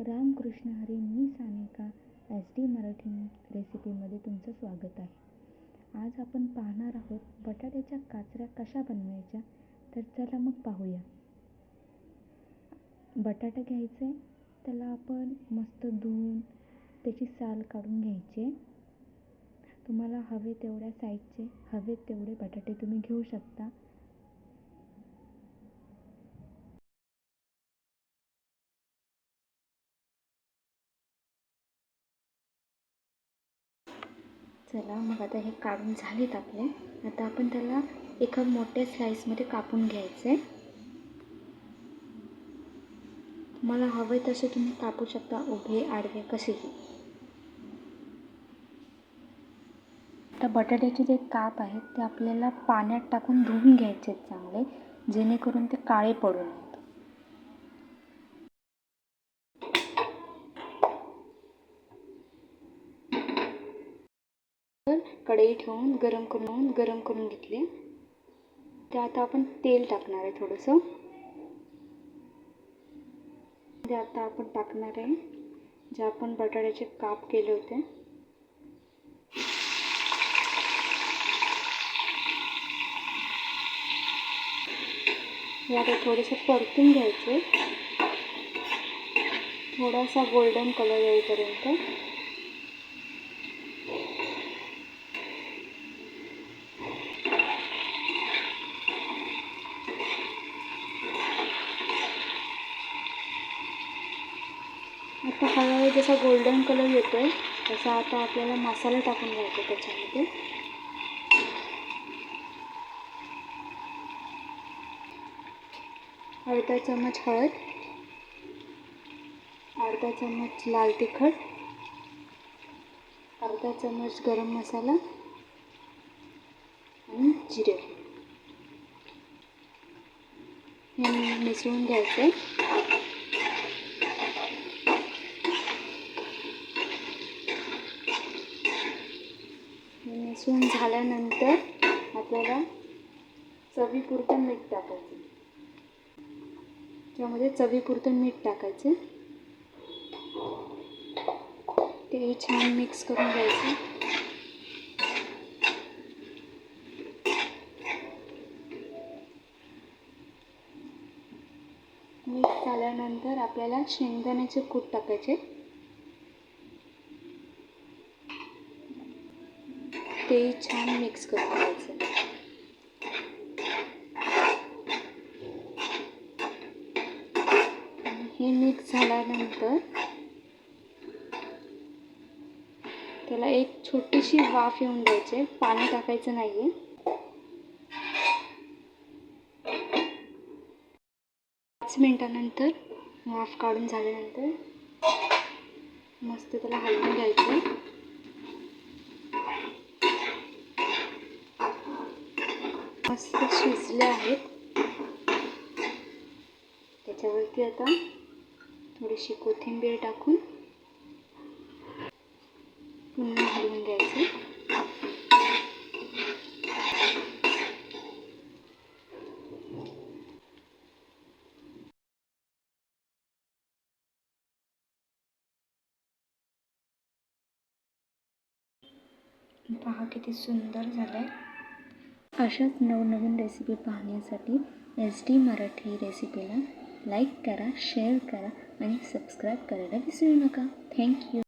रामकृष्ण हरी मी Sanika S D Marathi रेसिपीमध्ये तुमचं स्वागत आहे. आज आपण पाहणार आहोत बटाट्याच्या काचऱ्या कशा बनवायच्या? तर चला मग पाहूया. बटाटा घ्यायचे त्याला आपण मस्त धुवून त्याची साल काढून घ्यायची. तुम्हाला हवे तेवढ्या साईजचे हवे तेवढे बटाटे तुम्ही घेऊ शकता. चला मग आता हे काढून झालेत आपले. आता आपण त्याला एका मोठ्या स्लाईसमध्ये कापून घ्यायचे तुम्हाला हवे तसे तुम्ही कापू शकता उभे आडवे कसेही. आता बटाट्याचे जे काप आहेत ते आपल्याला पाण्यात टाकून धुवून घ्यायचे आहेत चांगले जेणेकरून ते काळे पडू नये. तर कढई ठेवून गरम करून गरम करून घेतले. ते आता आपण तेल टाकणार आहे थोडंसं. ते आता आपण टाकणार आहे. जे आपण बटाट्याचे काप केले होते. हे आता थोडेसे परतून घ्यायचे. थोडासा गोल्डन कलर येईपर्यंत आता हळूहळू जसा गोल्डन कलर येतो आहे तसा आता आपल्याला मसाला टाकून घ्यायचा त्याच्यामध्ये. अर्धा चमच हळद अर्धा चमच लाल तिखट अर्धा चमच गरम मसाला आणि जिरे. हे मिसळून घ्यायचं आहे किसून झाल्यानंतर आपल्याला चवीपुरतं मीठ टाकायचं. त्यामध्ये चवीपुरतं मीठ टाकायचं. ते छान मिक्स करून घ्यायचं. मीठ झाल्यानंतर आपल्याला शेंगदाण्याचे कूट टाकायचे. ते छान मिक्स करून घ्यायचं. हे मिक्स झाल्यानंतर त्याला एक छोटीशी वाफ येऊन द्यायची पाणी टाकायचं नाही आहे पाच मिनटानंतर वाफ काढून झाल्यानंतर मस्त त्याला हलवून घ्यायचं मस्त शिजले आहेत त्याच्यावरती आता थोडीशी कोथिंबीर टाकून पुन्हा हलवून द्यायचं पहा किती सुंदर झालं आहे अशाच नवनवीन रेसिपी पाहण्यासाठी एस डी मराठी रेसिपीला लाईक करा शेअर करा आणि सबस्क्राईब करायला विसरू नका. थँक्यू